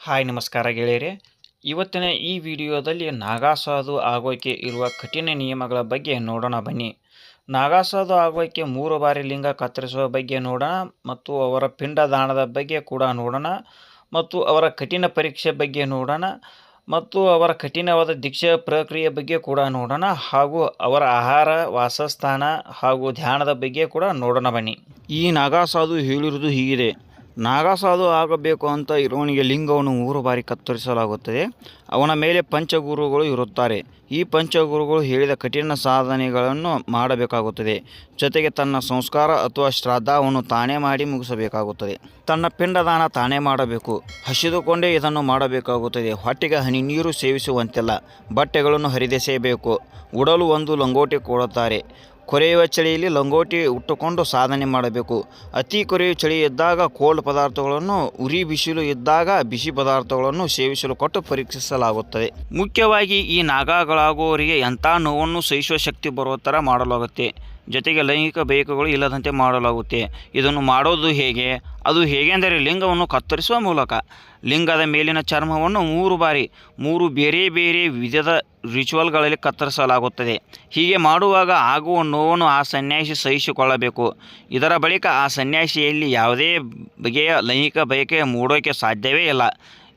Hi, ನಮಸ್ಕಾರ ಗೆಳೆಯರೆ. ಇವತ್ತಿನ ಈ ವಿಡಿಯೋದಲ್ಲಿ ನಾಗಾಸಾಧು ಆಗೋಕೆ ಇರುವ ಕಠಿಣ ನಿಯಮಗಳ ಬಗ್ಗೆ ನೋಡೋಣ ಬನ್ನಿ. ನಾಗಾಸಾಧು ಆಗೋಕೆ ಮೂರು ಬಾರಿ ಲಿಂಗ ಕತ್ತರಿಸುವ ಬಗ್ಗೆ ನೋಡೋಣ ಮತ್ತು ಅವರ ಪಿಂಡದಾನದ ಬಗ್ಗೆ ಕೂಡ ನೋಡೋಣ ಮತ್ತು ಅವರ ಕಠಿಣ ಪರೀಕ್ಷೆ ಬಗ್ಗೆ ನೋಡೋಣ ಮತ್ತು ಅವರ ಕಠಿಣವಾದ ದೀಕ್ಷಾ ಪ್ರಕ್ರಿಯೆ ಬಗ್ಗೆ ಕೂಡ ನೋಡೋಣ ಹಾಗೂ ಅವರ ಆಹಾರ, ವಾಸಸ್ಥಾನ ಹಾಗೂ ಧ್ಯಾನದ ಬಗ್ಗೆ ಕೂಡ ನೋಡೋಣ ಬನ್ನಿ. ಈ ನಾಗಾಸಾಧು ಹೇಳಿರುವುದು ಹೀಗಿದೆ. ನಾಗಾಸಾಧು ಆಗಬೇಕು ಅಂತ ಇರುವವನಿಗೆ ಲಿಂಗವನ್ನು ಮೂರು ಬಾರಿ ಕತ್ತರಿಸಲಾಗುತ್ತದೆ. ಅವನ ಮೇಲೆ ಪಂಚಗುರುಗಳು ಇರುತ್ತಾರೆ. ಈ ಪಂಚಗುರುಗಳು ಹೇಳಿದ ಕಠಿಣ ಸಾಧನೆಗಳನ್ನು ಮಾಡಬೇಕಾಗುತ್ತದೆ. ಜೊತೆಗೆ ತನ್ನ ಸಂಸ್ಕಾರ ಅಥವಾ ಶ್ರದ್ಧಾವನ್ನು ತಾನೇ ಮಾಡಿ ಮುಗಿಸಬೇಕಾಗುತ್ತದೆ. ತನ್ನ ಪಿಂಡದಾನ ತಾನೇ ಮಾಡಬೇಕು. ಹಸಿದುಕೊಂಡೇ ಇದನ್ನು ಮಾಡಬೇಕಾಗುತ್ತದೆ. ಹೊಟ್ಟೆಗೆ ಹನಿ ನೀರು ಸೇವಿಸುವಂತಿಲ್ಲ. ಬಟ್ಟೆಗಳನ್ನು ಹರಿದೆಸೆಯಬೇಕು ಉಡಲು ಒಂದು ಲಂಗೋಟಿ ಕೊಡುತ್ತಾರೆ. ಕೊರೆಯುವ ಚಳಿಯಲ್ಲಿ ಲಂಗೋಟಿ ಉಟ್ಟುಕೊಂಡು ಸಾಧನೆ ಮಾಡಬೇಕು. ಅತಿ ಕೊರೆಯುವ ಚಳಿ ಇದ್ದಾಗ ಕೋಲ್ಡ್ ಪದಾರ್ಥಗಳನ್ನು ಉರಿ ಬಿಸಿಲು ಇದ್ದಾಗ ಬಿಸಿ ಪದಾರ್ಥಗಳನ್ನು ಸೇವಿಸಲು ಕೊಟ್ಟು ಪರೀಕ್ಷಿಸಲಾಗುತ್ತದೆ. ಮುಖ್ಯವಾಗಿ ಈ ನಾಗಾಗಳಾಗುವವರಿಗೆ ಎಂಥ ನೋವನ್ನು ಸಹಿಸುವ ಶಕ್ತಿ ಬರುವ ಥರ ಮಾಡಲಾಗುತ್ತೆ. ಜೊತೆಗೆ ಲೈಂಗಿಕ ಬೇಕುಗಳು ಇಲ್ಲದಂತೆ ಮಾಡಲಾಗುತ್ತೆ. ಇದನ್ನು ಮಾಡೋದು ಹೇಗೆ? ಅದು ಹೇಗೆ ಅಂದರೆ ಲಿಂಗವನ್ನು ಕತ್ತರಿಸುವ ಮೂಲಕ. ಲಿಂಗದ ಮೇಲಿನ ಚರ್ಮವನ್ನು ಮೂರು ಬಾರಿ, ಮೂರು ಬೇರೆ ಬೇರೆ ವಿಧದ ರಿಚುವಲ್ಗಳಲ್ಲಿ ಕತ್ತರಿಸಲಾಗುತ್ತದೆ. ಹೀಗೆ ಮಾಡುವಾಗ ಆಗುವ ನೋವನ್ನು ಆ ಸನ್ಯಾಸಿ ಸಹಿಸಿಕೊಳ್ಳಬೇಕು. ಇದರ ಬಳಿಕ ಆ ಸನ್ಯಾಸಿಯಲ್ಲಿ ಯಾವುದೇ ಬಗೆಯ ಲೈಂಗಿಕ ಬಯಕೆ ಮೂಡೋಕೆ ಸಾಧ್ಯವೇ ಇಲ್ಲ.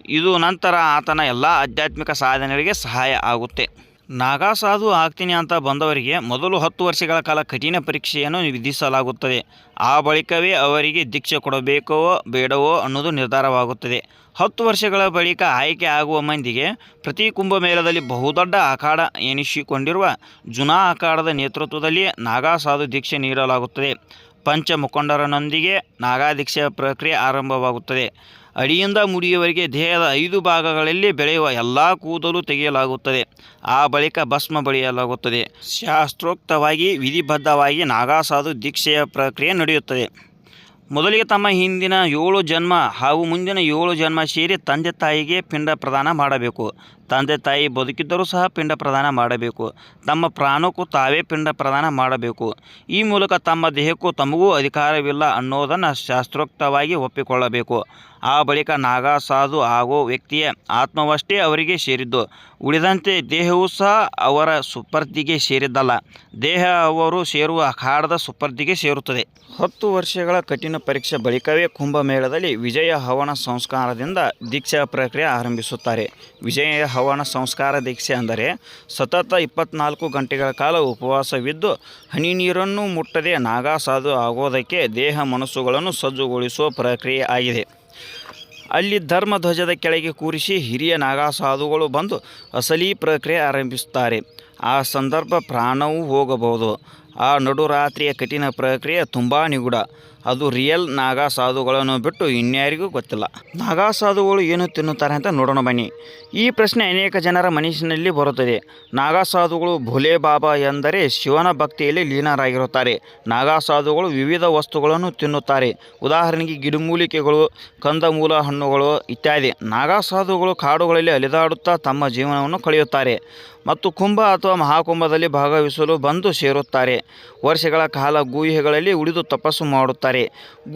ಇದು ನಂತರ ಆತನ ಎಲ್ಲ ಆಧ್ಯಾತ್ಮಿಕ ಸಾಧನೆಗಳಿಗೆ ಸಹಾಯ ಆಗುತ್ತೆ. ನಾಗಾಸಾಧು ಆಗ್ತೀನಿ ಅಂತ ಬಂದವರಿಗೆ ಮೊದಲು ಹತ್ತು ವರ್ಷಗಳ ಕಾಲ ಕಠಿಣ ಪರೀಕ್ಷೆಯನ್ನು ವಿಧಿಸಲಾಗುತ್ತದೆ. ಆ ಬಳಿಕವೇ ಅವರಿಗೆ ದೀಕ್ಷೆ ಕೊಡಬೇಕೋ ಬೇಡವೋ ಅನ್ನೋದು ನಿರ್ಧಾರವಾಗುತ್ತದೆ. ಹತ್ತು ವರ್ಷಗಳ ಬಳಿಕ ಆಯ್ಕೆ ಆಗುವ ಮಂದಿಗೆ ಪ್ರತಿ ಕುಂಭಮೇಳದಲ್ಲಿ ಬಹುದೊಡ್ಡ ಅಖಾಡ ಎನಿಸಿಕೊಂಡಿರುವ ಜುನಾ ಅಖಾಡದ ನೇತೃತ್ವದಲ್ಲಿ ನಾಗಾಸಾಧು ದೀಕ್ಷೆ ನೀಡಲಾಗುತ್ತದೆ. ಪಂಚ ಮುಖಂಡರನೊಂದಿಗೆ ನಾಗಾದೀಕ್ಷೆ ಪ್ರಕ್ರಿಯೆ ಆರಂಭವಾಗುತ್ತದೆ. ಅಡಿಯಿಂದ ಮುಡಿಯವರೆಗೆ ದೇಹದ ಐದು ಭಾಗಗಳಲ್ಲಿ ಬೆಳೆಯುವ ಎಲ್ಲ ಕೂದಲು ತೆಗೆಯಲಾಗುತ್ತದೆ. ಆ ಬಳಿಕ ಭಸ್ಮ ಬಳಿಯಲಾಗುತ್ತದೆ ಶಾಸ್ತ್ರೋಕ್ತವಾಗಿ, ವಿಧಿಬದ್ಧವಾಗಿ ನಾಗಾಸಾಧು ದೀಕ್ಷೆಯ ಪ್ರಕ್ರಿಯೆ ನಡೆಯುತ್ತದೆ. ಮೊದಲಿಗೆ ತಮ್ಮ ಹಿಂದಿನ ಏಳು ಜನ್ಮ ಹಾಗೂ ಮುಂದಿನ ಏಳು ಜನ್ಮ ಸೇರಿ ತಂದೆ ತಾಯಿಗೆ ಪಿಂಡ ಪ್ರದಾನ ಮಾಡಬೇಕು. ತಂದೆ ತಾಯಿ ಬದುಕಿದ್ದರೂ ಸಹ ಪಿಂಡ ಪ್ರದಾನ ಮಾಡಬೇಕು. ತಮ್ಮ ಪ್ರಾಣಕ್ಕೂ ತಾವೇ ಪಿಂಡ ಪ್ರದಾನ ಮಾಡಬೇಕು. ಈ ಮೂಲಕ ತಮ್ಮ ದೇಹಕ್ಕೂ ತಮಗೂ ಅಧಿಕಾರವಿಲ್ಲ ಅನ್ನೋದನ್ನು ಶಾಸ್ತ್ರೋಕ್ತವಾಗಿ ಒಪ್ಪಿಕೊಳ್ಳಬೇಕು. ಆ ಬಳಿಕ ನಾಗಸಾಧು ಆಗೋ ವ್ಯಕ್ತಿಯ ಆತ್ಮವಷ್ಟೇ ಅವರಿಗೆ ಸೇರಿದ್ದು. ಉಳಿದಂತೆ ದೇಹವೂ ಸಹ ಅವರ ಸುಪರ್ದಿಗೆ ಸೇರಿದ್ದಲ್ಲ. ದೇಹ ಅವರು ಸೇರುವ ಅಖಾಡದ ಸುಪರ್ದಿಗೆ ಸೇರುತ್ತದೆ. ಹತ್ತು ವರ್ಷಗಳ ಕಠಿಣ ಪರೀಕ್ಷೆ ಬಳಿಕವೇ ಕುಂಭಮೇಳದಲ್ಲಿ ವಿಜಯ ಹವನ ಸಂಸ್ಕಾರದಿಂದ ದೀಕ್ಷಾ ಪ್ರಕ್ರಿಯೆ ಆರಂಭಿಸುತ್ತಾರೆ. ವಿಜಯ ಹವನ ಸಂಸ್ಕಾರ ದೀಕ್ಷೆ ಅಂದರೆ ಸತತ ಇಪ್ಪತ್ನಾಲ್ಕು ಗಂಟೆಗಳ ಕಾಲ ಉಪವಾಸವಿದ್ದು, ಹನಿ ನೀರನ್ನು ಮುಟ್ಟದೆ ನಾಗಾಸಾಧು ಆಗೋದಕ್ಕೆ ದೇಹ ಮನಸ್ಸುಗಳನ್ನು ಸಜ್ಜುಗೊಳಿಸುವ ಪ್ರಕ್ರಿಯೆ ಆಗಿದೆ. ಅಲ್ಲಿ ಧರ್ಮಧ್ವಜದ ಕೆಳಗೆ ಕೂರಿಸಿ ಹಿರಿಯ ನಾಗಾಸಾಧುಗಳು ಬಂದು ಅಸಲಿ ಪ್ರಕ್ರಿಯೆ ಆರಂಭಿಸುತ್ತಾರೆ. ಆ ಸಂದರ್ಭ ಪ್ರಾಣವೂ ಹೋಗಬಹುದು. ಆ ನಡುರಾತ್ರಿಯ ಕಠಿಣ ಪ್ರಕ್ರಿಯೆ ತುಂಬ ನಿಗೂಢ. ಅದು ರಿಯಲ್ ನಾಗಾ ಸಾಧುಗಳನ್ನು ಬಿಟ್ಟು ಇನ್ಯಾರಿಗೂ ಗೊತ್ತಿಲ್ಲ. ನಾಗಾ ಸಾಧುಗಳು ಏನು ತಿನ್ನುತ್ತಾರೆ ಅಂತ ನೋಡೋಣ ಬನ್ನಿ. ಈ ಪ್ರಶ್ನೆ ಅನೇಕ ಜನರ ಮನಸ್ಸಿನಲ್ಲಿ ಬರುತ್ತದೆ. ನಾಗಾ ಸಾಧುಗಳು ಭೋಲೆ ಬಾಬಾ ಎಂದರೆ ಶಿವನ ಭಕ್ತಿಯಲ್ಲಿ ಲೀನರಾಗಿರುತ್ತಾರೆ. ನಾಗಾ ಸಾಧುಗಳು ವಿವಿಧ ವಸ್ತುಗಳನ್ನು ತಿನ್ನುತ್ತಾರೆ. ಉದಾಹರಣೆಗೆ ಗಿಡಮೂಲಿಕೆಗಳು, ಕಂದಮೂಲ ಹಣ್ಣುಗಳು ಇತ್ಯಾದಿ. ನಾಗಾ ಸಾಧುಗಳು ಕಾಡುಗಳಲ್ಲಿ ಅಲಿದಾಡುತ್ತಾ ತಮ್ಮ ಜೀವನವನ್ನು ಕಳೆಯುತ್ತಾರೆ ಮತ್ತು ಕುಂಭ ಅಥವಾ ಮಹಾಕುಂಭದಲ್ಲಿ ಭಾಗವಹಿಸಲು ಬಂದು ಸೇರುತ್ತಾರೆ. ವರ್ಷಗಳ ಕಾಲ ಗುಹೆಗಳಲ್ಲಿ ಉಳಿದು ತಪಸ್ಸು ಮಾಡುತ್ತಾರೆ.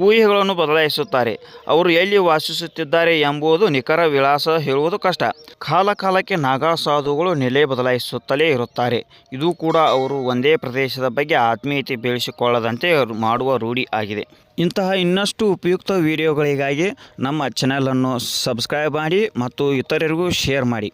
ಗುಹೆಗಳನ್ನು ಬದಲಾಯಿಸುತ್ತಾರೆ. ಅವರು ಎಲ್ಲಿ ವಾಸಿಸುತ್ತಿದ್ದಾರೆ ಎಂಬುದು ನಿಖರ ವಿಳಾಸ ಹೇಳುವುದು ಕಷ್ಟ. ಕಾಲ ಕಾಲಕ್ಕೆ ನಾಗಾ ಸಾಧುಗಳು ನೆಲೆ ಬದಲಾಯಿಸುತ್ತಲೇ ಇರುತ್ತಾರೆ. ಇದು ಕೂಡ ಅವರು ಒಂದೇ ಪ್ರದೇಶದ ಬಗ್ಗೆ ಆತ್ಮೀಯತೆ ಬೆಳೆಸಿಕೊಳ್ಳದಂತೆ ಮಾಡುವ ರೂಢಿ ಆಗಿದೆ. ಇಂತಹ ಇನ್ನಷ್ಟು ಉಪಯುಕ್ತ ವಿಡಿಯೋಗಳಿಗಾಗಿ ನಮ್ಮ ಚಾನಲನ್ನು ಸಬ್ಸ್ಕ್ರೈಬ್ ಮಾಡಿ ಮತ್ತು ಇತರರಿಗೂ ಶೇರ್ ಮಾಡಿ.